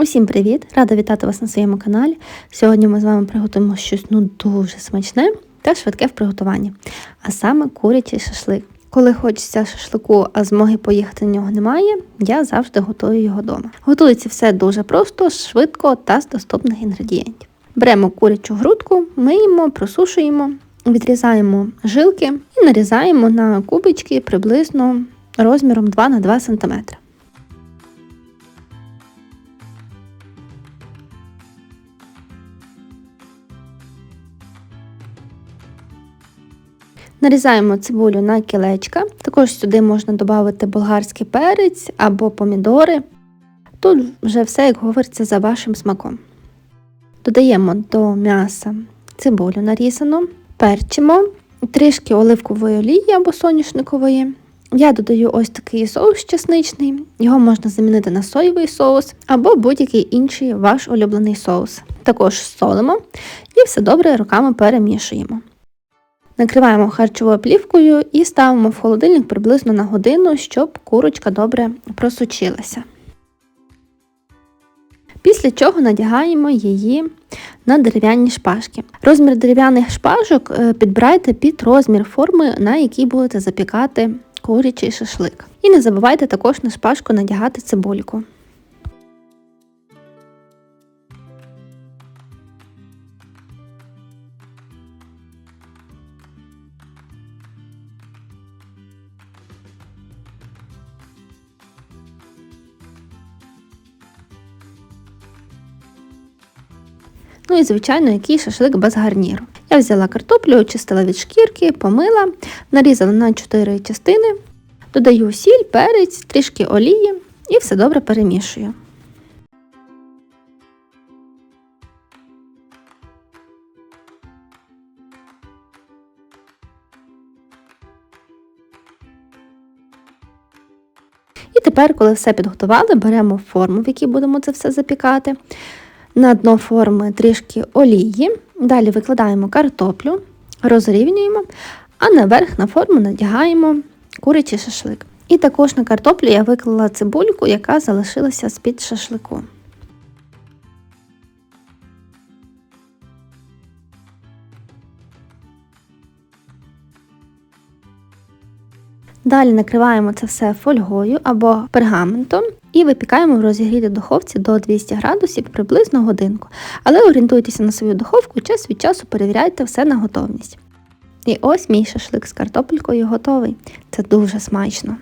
Усім привіт! Рада вітати вас на своєму каналі. Сьогодні ми з вами приготуємо щось ну дуже смачне та швидке в приготуванні, а саме курячий шашлик. Коли хочеться шашлику, а змоги поїхати на нього немає, я завжди готую його вдома. Готується все дуже просто, швидко та з доступних інгредієнтів. Беремо курячу грудку, миємо, просушуємо, відрізаємо жилки і нарізаємо на кубички приблизно розміром 2 на 2 см. Нарізаємо цибулю на кілечка. Також сюди можна додати болгарський перець або помідори. Тут вже все, як говориться, за вашим смаком. Додаємо до м'яса цибулю нарізану, перчимо, трішки оливкової олії або соняшникової. Я додаю ось такий соус чесничний, його можна замінити на соєвий соус або будь-який інший ваш улюблений соус. Також солимо і все добре руками перемішуємо. Накриваємо харчовою плівкою і ставимо в холодильник приблизно на годину, щоб курочка добре просучилася. Після чого надягаємо її на дерев'яні шпажки. Розмір дерев'яних шпажок е, підбирайте під розмір форми, на якій будете запікати курячий шашлик. І не забувайте також на шпажку надягати цибульку. Ну і, звичайно, який шашлик без гарніру. Я взяла картоплю, очистила від шкірки, помила, нарізала на 4 частини, додаю сіль, перець, трішки олії і все добре перемішую. І тепер, коли все підготували, беремо форму, в якій будемо це все запікати. На дно форми трішки олії, далі викладаємо картоплю, розрівнюємо, а наверх на форму надягаємо курячий шашлик. І також на картоплю я виклала цибульку, яка залишилася з-під шашлику. Далі накриваємо це все фольгою або пергаментом і випікаємо в розігрітій духовці до 200 градусів приблизно годинку. Але орієнтуйтеся на свою духовку, час від часу перевіряйте все на готовність. І ось мій шашлик з картопелькою готовий. Це дуже смачно.